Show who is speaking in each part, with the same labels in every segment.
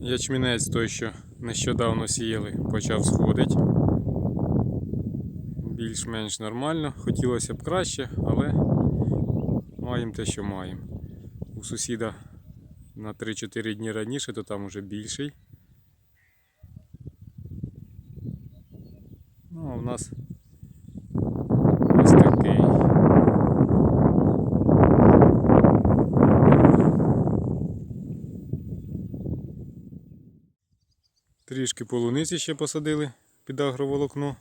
Speaker 1: Ячмінець той, що нещодавно сіяли, почав сходити. Більш-менш нормально. Хотілося б краще, але маємо те, що маємо. У сусіда на 3-4 дні раніше, то там уже більший. Ну, а в нас ось такий. Трішки полуниці ще посадили під агроволокно.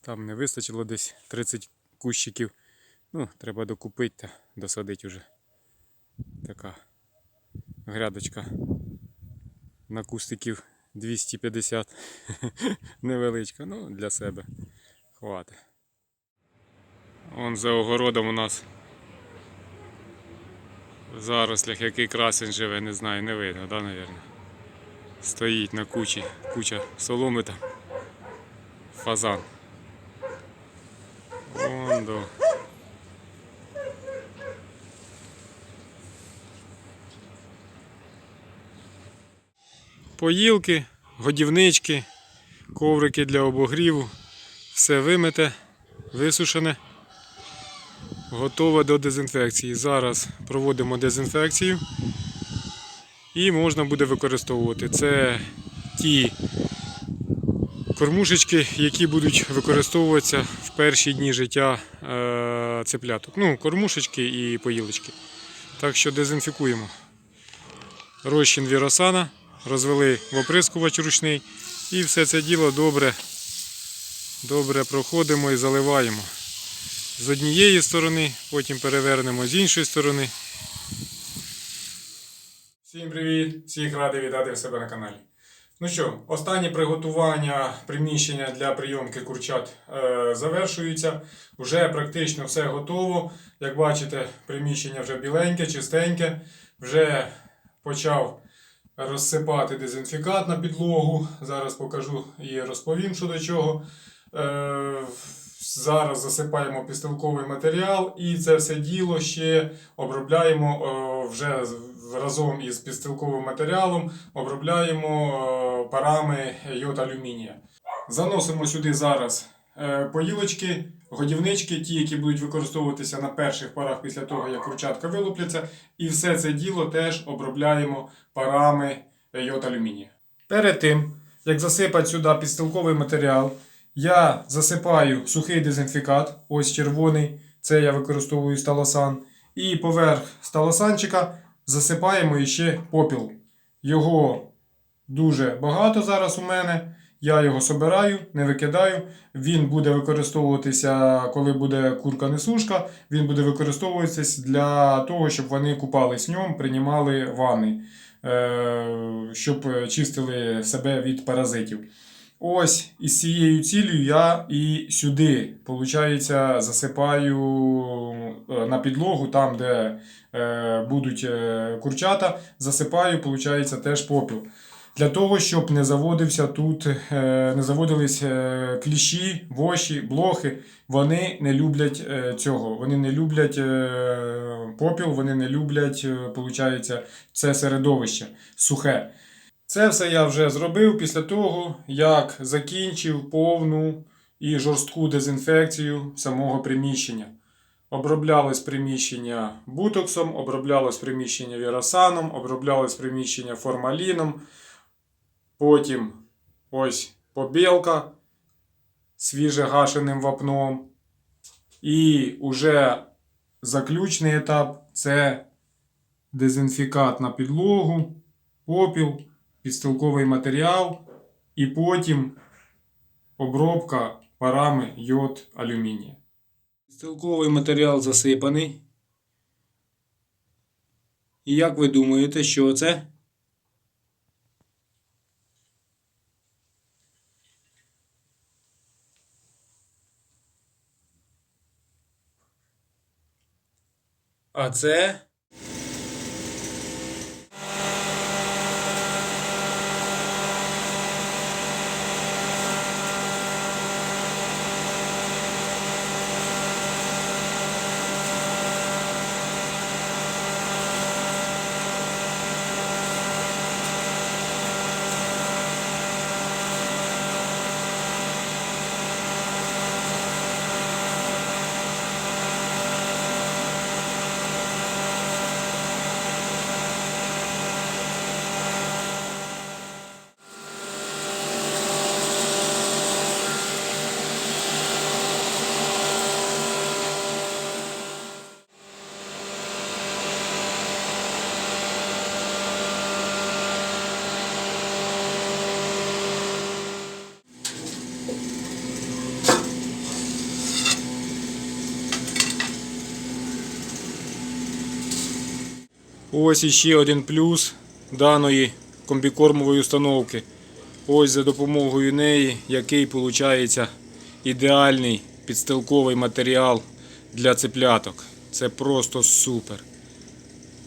Speaker 1: Там не вистачило десь 30 кущиків. Ну, треба докупити та досадити вже. Така грядочка на кустиків 250. Невеличка, ну для себе. Хватить. Вон за огородом у нас в зарослях який красень живе, не знаю, не видно, да, навірно. Стоїть на кучі, куча соломи там. Фазан. Вон до. Поїлки, годівнички, коврики для обогріву. Все вимите, висушене готове до дезінфекції. Зараз проводимо дезінфекцію і можна буде використовувати. Це ті кормушечки, які будуть використовуватися в перші дні життя е, цепляток. Ну, кормушечки і поїлочки. Так що дезінфікуємо. Розчин віросана, розвели в оприскувач ручний і все це діло добре, добре проходимо і заливаємо з однієї сторони, потім перевернемо з іншої сторони. Всім привіт! Всіх радий вітати в себе на каналі. Ну що, останнє приготування приміщення для прийомки курчат е, завершується. Вже практично все готово. Як бачите, приміщення вже біленьке, чистеньке. Вже почав розсипати дезінфікат на підлогу. Зараз покажу і розповім, що до чого. Е, Зараз засипаємо пістилковий матеріал і це все діло ще обробляємо е, вже разом із пістилковим матеріалом, обробляємо е, парами йод алюмінія. Заносимо сюди зараз е, поїлочки, годівнички, ті, які будуть використовуватися на перших парах після того, як курчатка вилупляться. І все це діло теж обробляємо парами йод алюмінія. Перед тим, як засипати сюди підстилковий матеріал, я засипаю сухий дезінфікат, ось червоний, це я використовую сталосан. І поверх сталосанчика засипаємо іще попіл. Його дуже багато зараз у мене. Я його собираю, не викидаю. Він буде використовуватися, коли буде курка-несушка. Він буде використовуватися для того, щоб вони купались в ньому, приймали ванни, е, щоб чистили себе від паразитів. Ось із цією цілею я і сюди, виходить, засипаю е, на підлогу, там, де е, будуть е, курчата, засипаю, виходить, теж попіл. Для того, щоб не заводився тут, не заводились кліщі, воші, блохи. Вони не люблять цього. Вони не люблять попіл, вони не люблять, е, це середовище сухе. Це все я вже зробив після того, як закінчив повну і жорстку дезінфекцію самого приміщення. Оброблялось приміщення бутоксом, оброблялось приміщення віросаном, оброблялось приміщення формаліном. Потім ось побілка свіже гашеним вапном. І уже заключний етап це дезінфікат на підлогу, попіл, підстилковий матеріал і потім обробка парами йод алюмінія. Підстилковий матеріал засипаний. І як ви думаєте, що це? А це Ось іще один плюс даної комбікормової установки. Ось за допомогою неї, який виходить ідеальний підстилковий матеріал для цепляток. Це просто супер.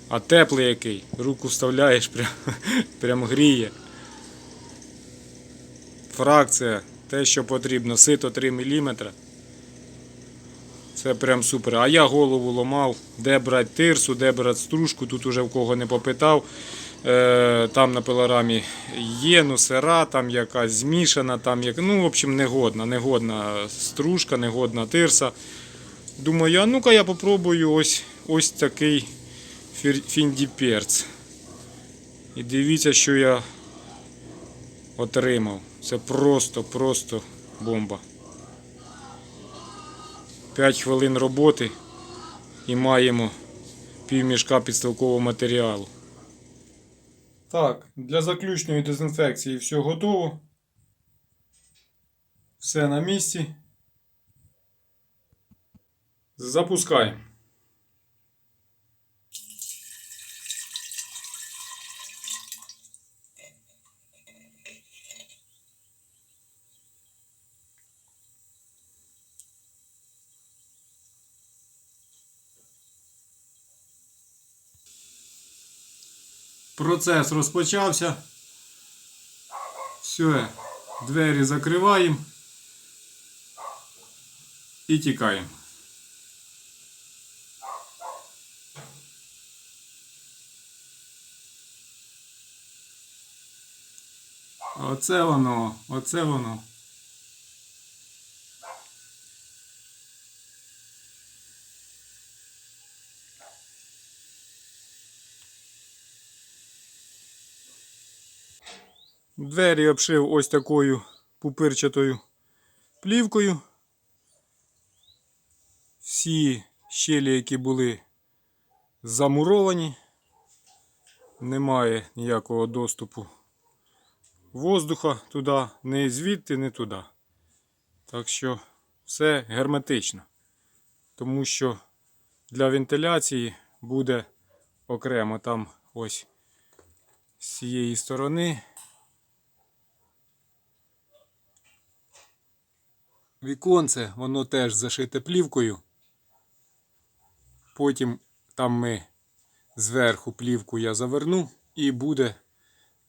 Speaker 1: А теплий який, руку вставляєш, прям, прям гріє. Фракція, те, що потрібно, сито 3 мм. Це прям супер. А я голову ломав, де брати тирсу, де брати стружку, тут уже в кого не попитав. Е, там на пилорамі є, ну сира, там якась змішана, там як. Ну, в общем, негодна, негодна стружка, негодна тирса. Думаю, а ну-ка я попробую ось, ось такий фіндіперц. І дивіться, що я отримав. Це просто, просто бомба. 5 хвилин роботи і маємо півмішка підстилкового матеріалу. Так, для заключної дезінфекції все готово. Все на місці. Запускаємо. Процес розпочався. Все, двері закриваємо і тікаємо. Оце воно, оце воно. Двері обшив ось такою пупирчатою плівкою. Всі щелі, які були замуровані, немає ніякого доступу воздуха туди, не звідти, не туди. Так що все герметично. Тому що для вентиляції буде окремо там ось з цієї сторони. Віконце, воно теж зашите плівкою. Потім там ми зверху плівку я заверну і буде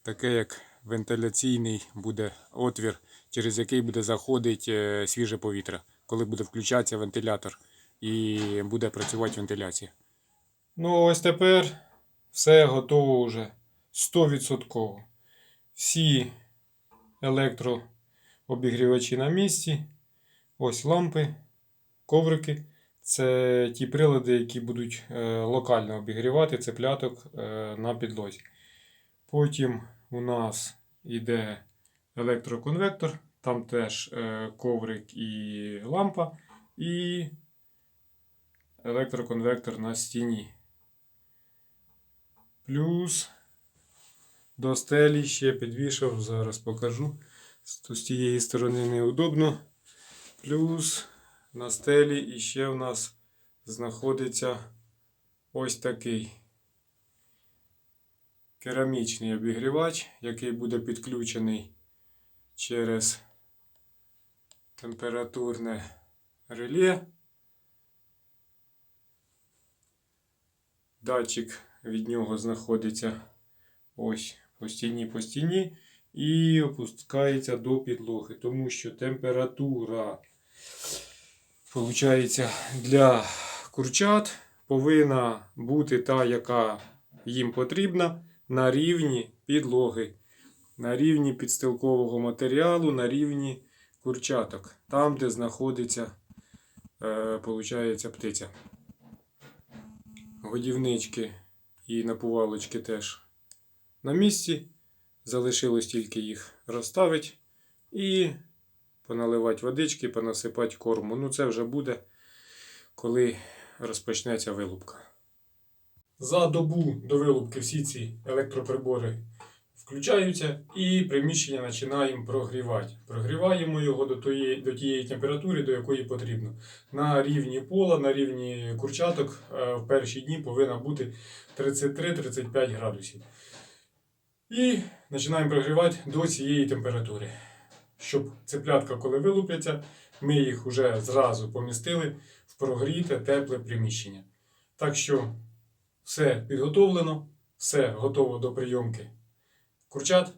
Speaker 1: таке як вентиляційний буде отвір, через який буде заходити е, свіже повітря, коли буде включатися вентилятор і буде працювати вентиляція. Ну, ось тепер все готово вже 100%. Всі електрообігрівачі на місці. Ось лампи, коврики. Це ті прилади, які будуть е, локально обігрівати цепляток е, на підлозі. Потім у нас йде електроконвектор, там теж е, коврик і лампа, і електроконвектор на стіні. Плюс до стелі ще підвішав, зараз покажу. З тієї сторони неудобно. Плюс на стелі іще в нас знаходиться ось такий керамічний обігрівач, який буде підключений через температурне реле. Датчик від нього знаходиться ось по стіні по стіні і опускається до підлоги, тому що температура Получається, для курчат повинна бути та, яка їм потрібна на рівні підлоги, на рівні підстилкового матеріалу, на рівні курчаток, там, де знаходиться е, получається, птиця. Годівнички і напувалочки теж на місці. Залишилось тільки їх розставити і поналивати водички, понасипати корму. Ну це вже буде, коли розпочнеться вилупка. За добу до вилупки всі ці електроприбори включаються і приміщення починаємо прогрівати. Прогріваємо його до, тої, до тієї температури, до якої потрібно. На рівні пола, на рівні курчаток е, в перші дні повинна бути 33-35 градусів. І починаємо прогрівати до цієї температури. Щоб цеплятка, коли вилупляться, ми їх вже зразу помістили в прогріте тепле приміщення. Так що все підготовлено, все готово до прийомки курчат.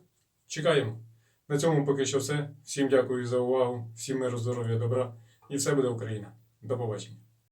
Speaker 1: Чекаємо. На цьому поки що все. Всім дякую за увагу, всім миру, здоров'я, добра. І все буде Україна. До побачення.